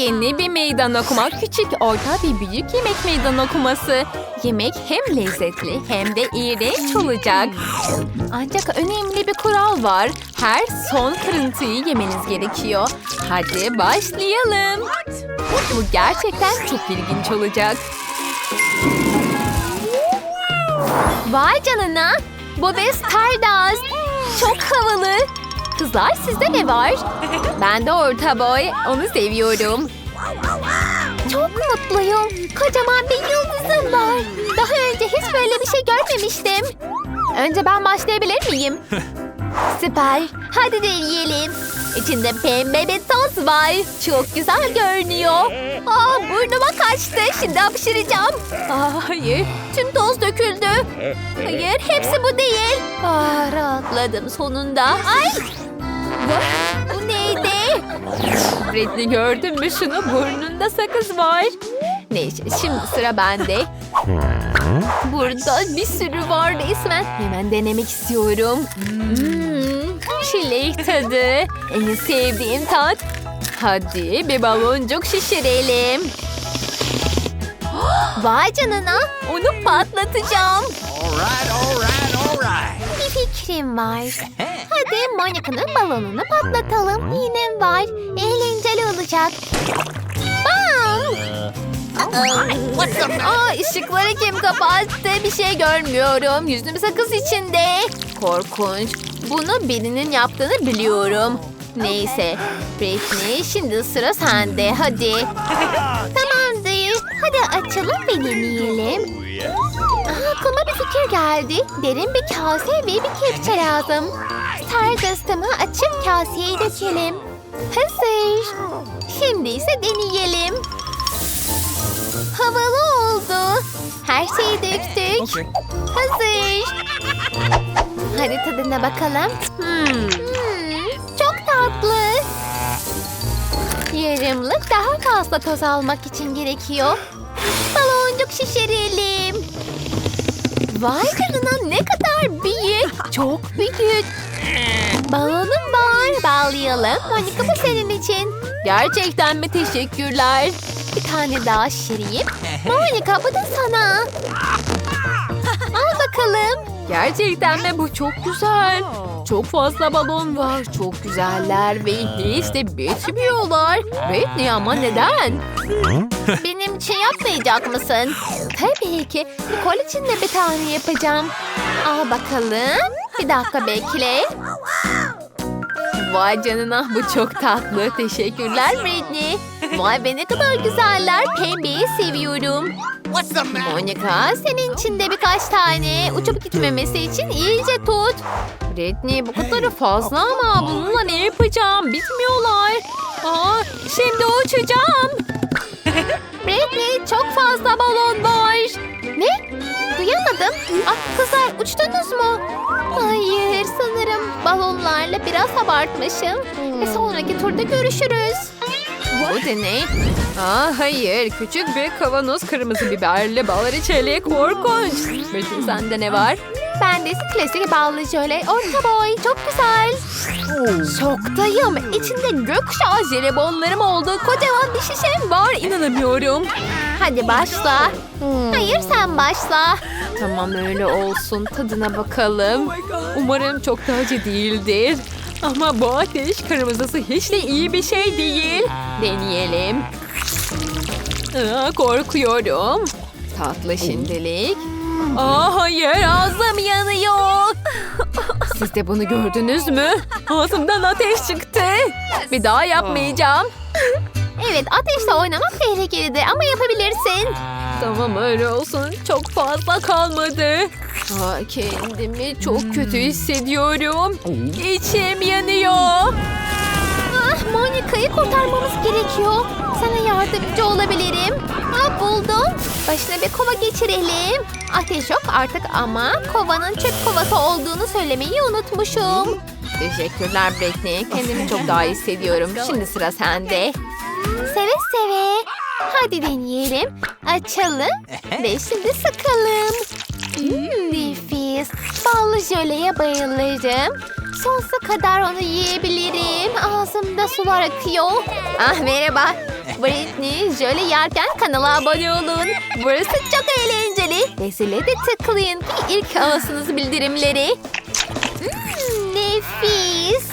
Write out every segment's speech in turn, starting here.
Yeni bir meydan okuma, küçük, orta ve büyük yemek meydan okuması. Yemek hem lezzetli hem de iğrenç olacak. Ancak önemli bir kural var. Her son kırıntıyı yemeniz gerekiyor. Hadi başlayalım. Bu gerçekten çok ilginç olacak. Vay canına. Bir Stardust. Çok havalı. Kızlar sizde ne var? Ben de orta boy. Onu seviyorum. Çok mutluyum. Kocaman bir yıldızım var. Daha önce hiç böyle bir şey görmemiştim. Önce ben başlayabilir miyim? Süper. Hadi deneyelim. İçinde pembe bir toz var. Çok güzel görünüyor. Aa, burnuma kaçtı. Şimdi hapşıracağım. Aa, hayır. Tüm toz döküldü. Hayır, hepsi bu değil. Aa, rahatladım sonunda. Ay! Bu, bu neydi? Britney gördün mü şunu? Burnunda sakız var. Neyse şimdi sıra bende. Burada bir sürü var resmen. Hemen denemek istiyorum. Hmm, çilek tadı. En sevdiğim tat. Hadi bir baloncuk şişirelim. Vay canına. Onu patlatacağım. Alright. Bir fikrim var. Hadi Monica'nın balonunu patlatalım. Yine var. Eğlenceli olacak. Bam! The Aa, ışıkları kim kapattı? Bir şey görmüyorum. Yüzüm sakız içinde. Korkunç. Bunu birinin yaptığını biliyorum. Neyse. Britney şimdi sıra sende. Hadi. Tamamdır. Hadi açalım ve deneyelim. Aa, aklıma bir fikir geldi. Derin bir kase ve bir kepçe lazım. Stardust'ımı açıp kaseye dökelim. Hazır. Şimdi ise deneyelim. Havalı oldu. Her şeyi döktük. Okay. Hazır. Hadi tadına bakalım. Hmm, çok tatlı. Yarımlık daha fazla toz almak için gerekiyor. Baloncuk şişirelim. Vay canına ne kadar büyük. Çok büyük. Balonum var. Bağlayalım. Monika bu senin için. Gerçekten mi teşekkürler. Bir tane daha şişireyim. Monika bu da sana. Al bakalım. Gerçekten mi bu çok güzel. Çok fazla balon var. Çok güzeller ve hiç de bitmiyorlar. Britney ama neden? Benim için yapmayacak mısın? Tabii ki. Nicole için de bir tane yapacağım. Al bakalım. Bir dakika bekle. Vay canına bu çok tatlı. Teşekkürler Britney. Vay be ne kadar güzeller. Pembeyi seviyorum. Monica senin için de birkaç tane uçup gitmemesi için iyice tut. Britney bu kadarı fazla ama bununla ne yapacağım? Bitmiyorlar. Aa, şimdi uçacağım. Britney çok fazla balon var. Ne? Duyamadım. Ah, kızlar uçtunuz mu? Hayır sanırım balonlarla biraz abartmışım. Ve sonraki turda görüşürüz. Bu da ne? Aa, hayır. Küçük bir kavanoz kırmızı biberli bal reçeli. Korkunç. Bütün sende ne var? Bende ise klasik ballı jöle. Orta boy. Çok güzel. Şoktayım. İçinde gökkuşağı jelibonlarım oldu. Kocaman bir şişem var. İnanamıyorum. Hadi başla. Hayır sen başla. Tamam öyle olsun. Tadına bakalım. Umarım çok da acı değildir. Ama bu ateş kırmızısı hiç de iyi bir şey değil. Deneyelim. Aa, korkuyorum. Tatlı şimdilik. Aa, hayır ağzım yanıyor. Siz de bunu gördünüz mü? Ağzımdan ateş çıktı. Bir daha yapmayacağım. Evet ateşle oynamak tehlikelidir ama yapabilirsin. Tamam öyle olsun. Çok fazla kalmadı. Aa, kendimi çok kötü hissediyorum. İçim yanıyor. Ah, Monika'yı kurtarmamız gerekiyor. Sana yardımcı olabilirim. Ah, buldum. Başına bir kova geçirelim. Ateş yok artık ama kovanın çöp kovası olduğunu söylemeyi unutmuşum. Teşekkürler Britney. Kendimi çok daha iyi hissediyorum. Şimdi sıra sende. Seve seve. Hadi deneyelim. Açalım ve şimdi sıkalım. Hmm, nefis. Ballı jöleye bayılırım. Sonsuza kadar onu yiyebilirim. Ağzımda sular akıyor. Ah merhaba. Britney, jöle yerken kanala abone olun. Burası çok eğlenceli. Ve zile de tıklayın ki ilk havasınız bildirimleri. Hmm, nefis.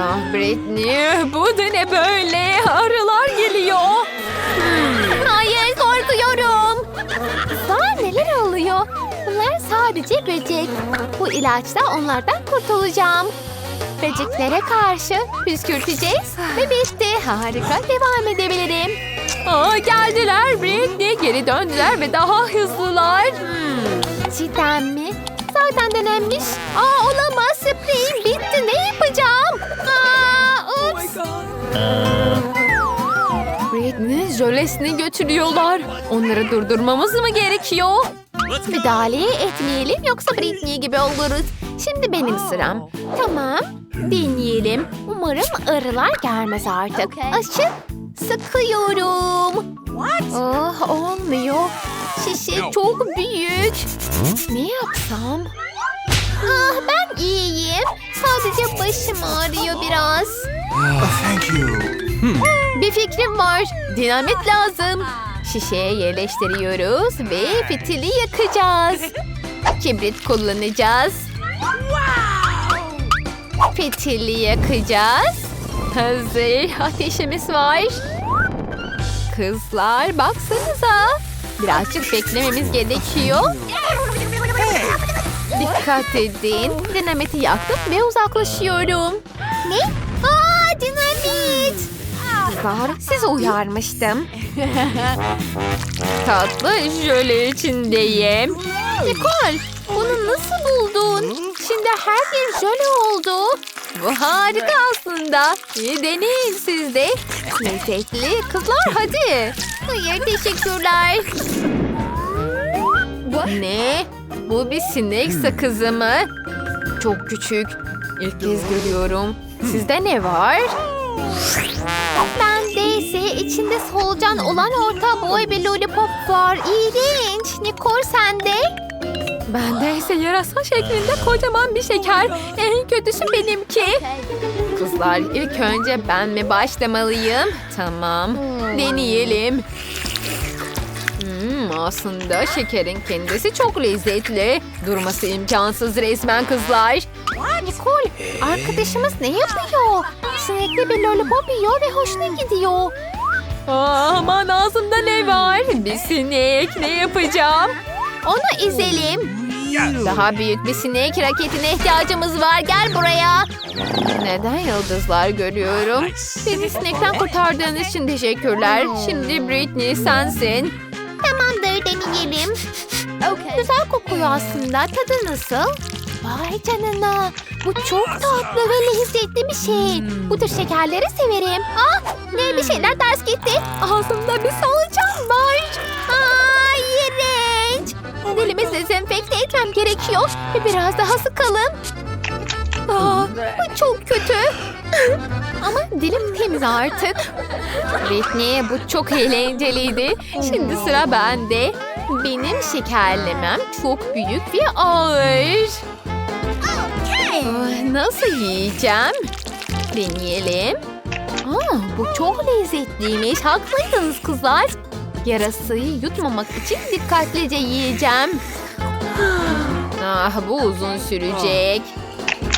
Ah Britney, bu da ne böyle? Arılar geliyor. Hmm, Hayır, korkuyorum. Kızlar neler oluyor? Bunlar sadece böcek. Bu ilaçla onlardan kurtulacağım. Böceklere karşı püskürteceğiz ve bitti. Harika devam edebilirim. Aa, geldiler Britney. Geri döndüler ve daha hızlılar. Hmm, cidden mi? Zaten denenmiş. Aa, olamaz spreyim bitti. Ne yapacağım? Aa, ups. Britney jölesini götürüyorlar. Onları durdurmamız mı gerekiyor? Müdahale etmeyelim yoksa Britney gibi oluruz. Şimdi benim sıram. Tamam, deneyelim. Umarım arılar gelmez artık. Açın, sıkıyorum. Oh, olmuyor. Şişe çok büyük. Ne yapsam? Ah, ben iyiyim. Sadece başım ağrıyor biraz. Thank you. Bir fikrim var. Dinamit lazım. Şişeye yerleştiriyoruz ve fitili yakacağız. Kibrit kullanacağız. Fitili yakacağız. Hazır. Ateşimiz var. Kızlar baksanıza. Birazcık beklememiz gerekiyor. Dikkat edin. Dinamiti yaktım ve uzaklaşıyorum. Ne? Aa dinamit! Kızlar sizi uyarmıştım. Tatlı jöle içindeyim. Nicole bunu nasıl buldun? İçinde her yer jöle oldu. Bu harika aslında. İyi deneyin siz de. Lezzetli. Kızlar hadi. Hayır teşekkürler. Ne? Bu bir sinek sakızı mı? Çok küçük. İlk kez görüyorum. Sizde ne var? Bende ise içinde solucan olan orta boy bir lollipop var. İğrenç. Nikol sende? Bende ise yarasa şeklinde kocaman bir şeker. En kötüsü benimki. Kızlar ilk önce ben mi başlamalıyım? Tamam. Deneyelim. Hmm, aslında şekerin kendisi çok lezzetli. Durması imkansız resmen kızlar. Nicole, arkadaşımız ne yapıyor? Sinekli bir lollipop yiyor ve hoşuna gidiyor. aman ağzımda ne var? Bir sinek. Ne yapacağım? Onu ezelim. Daha büyük bir sinek raketine ihtiyacımız var. Gel buraya. Neden yıldızlar görüyorum? Bizi sinekten kurtardığınız için teşekkürler. Şimdi Britney sensin. Tamamdır deneyelim. Güzel kokuyor aslında. Tadı nasıl? Vay canına. Bu çok tatlı ve lezzetli bir şey. Bu tür şekerleri severim. Ah ne bir şeyler ters gitti. Ağzımda bir solucan var. Aa. Dilimi dezenfekte etmem gerekiyor. Biraz daha sıkalım. Aa, bu çok kötü. Ama dilim temiz artık. Britney bu çok eğlenceliydi. Şimdi sıra bende. Benim şekerlemem çok büyük ve ağır. Ah, Nasıl yiyeceğim? Deneyelim. Aa, bu çok lezzetliymiş. Haklıydınız kızlar. Yarasayı yutmamak için dikkatlice yiyeceğim. Ah, bu uzun sürecek.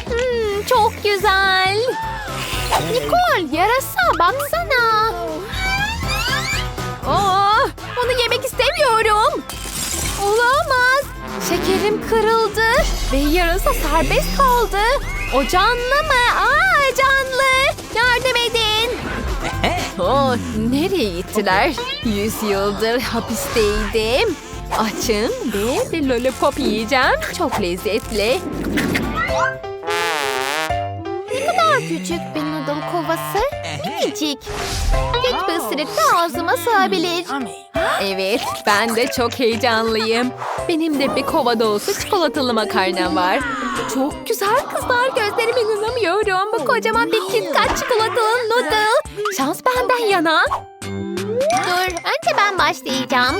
Hmm, çok güzel. Nicole, yarasa baksana. Aa, onu yemek istemiyorum. Olamaz. Şekerim kırıldı ve yarasa serbest kaldı. O canlı mı? Aa, canlı. Yardım edin. Oh, nereye gittiler? Yüz yıldır hapisteydim. Açım ve bir lollipop yiyeceğim. Çok lezzetli. Ne kadar küçük bir noodle kovası. Minicik. Tek bir ısırıkta ağzıma sığabilir. Evet, ben de çok heyecanlıyım. Benim de bir kova dolusu çikolatalı makarnam var. Çok güzel kızlar, gözlerime inanamıyorum. Bu kocaman bir Kit Kat çikolatalı noodle. Şans benden yana. Dur, önce ben başlayacağım.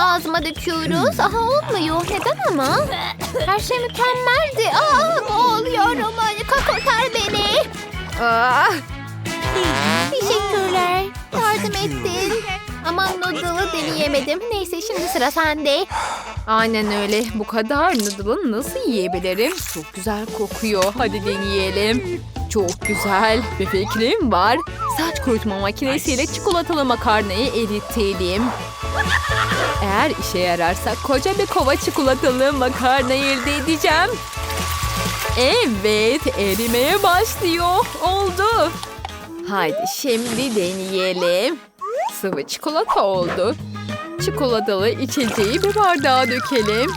Ağzıma döküyoruz. Aha olmuyor. Neden ama? Her şey mükemmeldi. Aa, boğuluyorum. Kurtar beni. Ah. Teşekkürler. yardım ettin. Ama noodle'ı deneyemedim. Neyse şimdi sıra sende. Aynen öyle. Bu kadar noodle'ı nasıl yiyebilirim? Çok güzel kokuyor. Hadi deneyelim. Çok güzel. Bir fikrim var. Saç kurutma makinesiyle çikolatalı makarnayı eritelim. Eğer işe yararsa koca bir kova çikolatalı makarna elde edeceğim. Evet, erimeye başlıyor. Oldu. Haydi şimdi deneyelim. Sıvı çikolata oldu. Çikolatalı içeceği bir bardağa dökelim.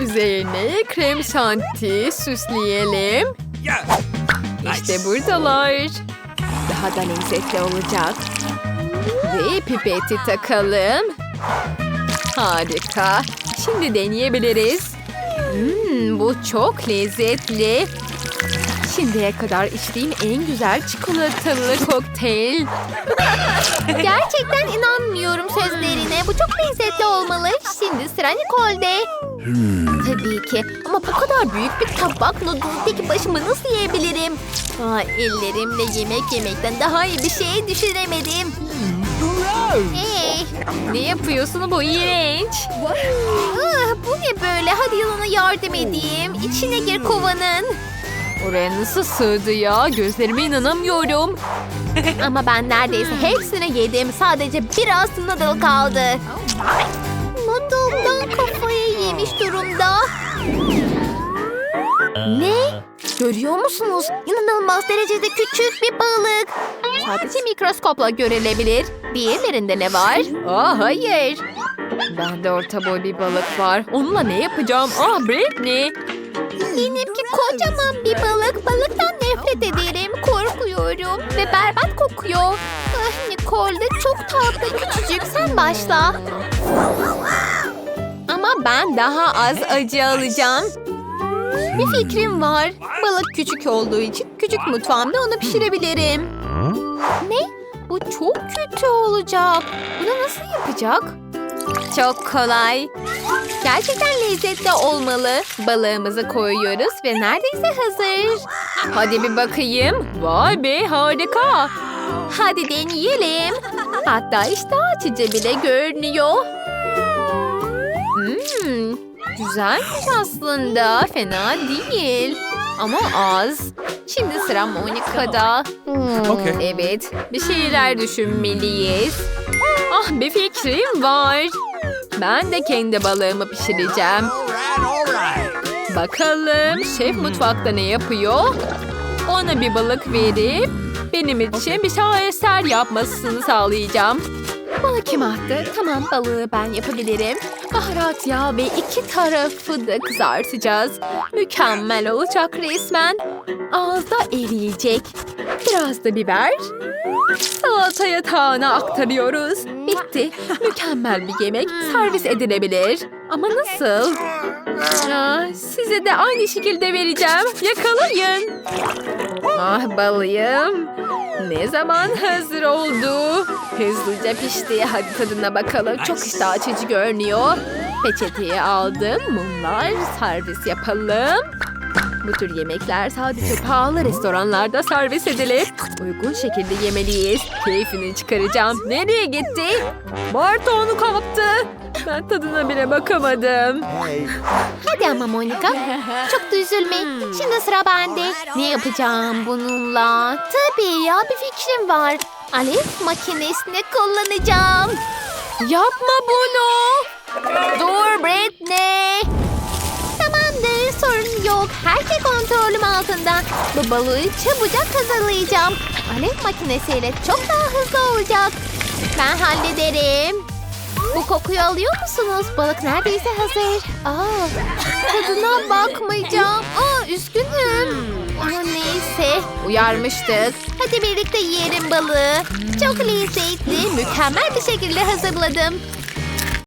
Üzerine krem şanti süsleyelim. İşte buradalar. Daha da lezzetli olacak. Ve pipeti takalım. Harika. Şimdi deneyebiliriz. Hmm, bu çok lezzetli. Şimdiye kadar içtiğim en güzel çikolatalı kokteyl. Gerçekten inanmıyorum sözlerine. Bu çok lezzetli olmalı. Şimdi sıra Nicole'de. Tabii ki. Ama bu kadar büyük bir tabak noodle tek başıma nasıl yiyebilirim? Aa, ellerimle yemek yemekten daha iyi bir şey düşünemedim. Hey, ne yapıyorsun bu iğrenç? Ah, bu ne böyle? Hadi yılana yardım edeyim. İçine gir kovanın. Oraya nasıl sığdı ya? Gözlerime inanamıyorum. Ama ben neredeyse hepsini yedim. Sadece biraz noodle kaldı. Noodle'dan kafayı yemiş durumda. Ne? Görüyor musunuz? İnanılmaz derecede küçük bir balık. Sadece mikroskopla görülebilir. Diğerlerinde ne var? Aa hayır. Bende orta boy bir balık var. Onunla ne yapacağım? Ah Britney. Benimki kocaman bir balık. Balıktan nefret ederim. Korkuyorum. Ve berbat kokuyor. Ah Nicole de çok tatlı küçücük. Sen başla. Ama ben daha az acı alacağım. Bir fikrim var. Balık küçük olduğu için küçük mutfağımda onu pişirebilirim. Ne? Bu çok kötü olacak. Bunu nasıl yapacak? Çok kolay. Gerçekten lezzetli olmalı. Balığımızı koyuyoruz ve neredeyse hazır. Hadi bir bakayım. Vay be harika. Hadi deneyelim. Hatta iştah açıcı bile görünüyor. Hmm, güzelmiş aslında. Fena değil. Ama az. Şimdi sıra Monika'da. Okay. Evet, bir şeyler düşünmeliyiz. Ah bir fikrim var. Ben de kendi balığımı pişireceğim. Bakalım şef mutfakta ne yapıyor? Ona bir balık verip benim için bir şaheser yapmasını sağlayacağım. Bana kim attı? Tamam balığı ben yapabilirim. Baharat, yağ ve iki tarafı da kızartacağız. Mükemmel olacak resmen. Ağızda eriyecek. Biraz da biber. Salata yatağına aktarıyoruz. Bitti. Mükemmel bir yemek. Servis edilebilir. Ama nasıl? Ah, size de aynı şekilde vereceğim. Yakalayın. Ah balıyım. Ne zaman hazır oldu? Hızlıca pişti. Hadi tadına bakalım. Çok iştah açıcı görünüyor. Peçeteyi aldım. Mumlar servis yapalım. Bu tür yemekler sadece pahalı restoranlarda servis edilir. Uygun şekilde yemeliyiz. Keyfini çıkaracağım. Nereye gitti? Bart onu kaptı. Ben tadına bile bakamadım. Hadi ama Monika. Çok da üzülme. Şimdi sıra bende. Ne yapacağım bununla? Tabii ya bir fikrim var. Alev makinesini kullanacağım. Yapma bunu. Dur Britney. Tamamdır sorun yok. Her şey kontrolüm altında. Bu balığı çabucak hazırlayacağım. Alev makinesiyle çok daha hızlı olacak. Ben hallederim. Bu kokuyu alıyor musunuz? Balık neredeyse hazır. Aa, tadına bakmayacağım. Aa, üzgünüm. Ama neyse. Uyarmıştık. Hadi birlikte yiyelim balığı. Çok lezzetli, mükemmel bir şekilde hazırladım.